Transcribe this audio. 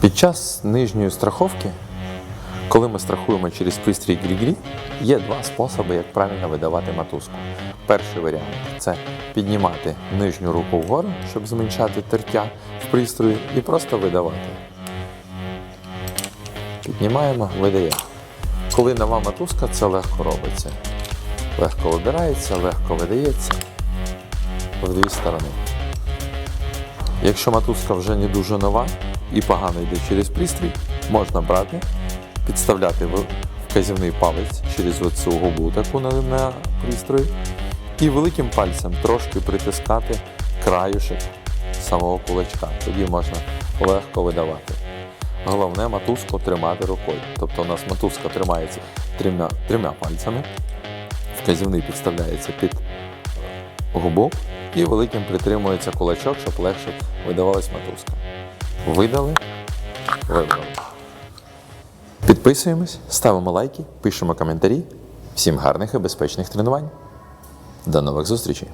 Під час нижньої страховки, коли ми страхуємо через пристрій Грі-Грі, є два способи, як правильно видавати мотузку. Перший варіант це піднімати нижню руку вгору, щоб зменшати тертя в пристрої, і просто видавати. Піднімаємо, видаємо. Коли нова мотузка, це легко робиться. Легко вибирається, легко видається в дві сторони. Якщо мотузка вже не дуже нова і погано йде через пристрій, можна брати, підставляти вказівний палець через оцю губу таку на, на пристрої і великим пальцем трошки притискати краюшек самого кулачка. Тоді можна легко видавати. Головне мотузку тримати рукою. Тобто у нас мотузка тримається трьома, трьома пальцями, вказівний підставляється під губу і великим притримується кулачок, щоб легше видавалась мотузка. Видали, видали. Підписуємось, ставимо лайки, пишемо коментарі. Всім гарних і безпечних тренувань. До нових зустрічей!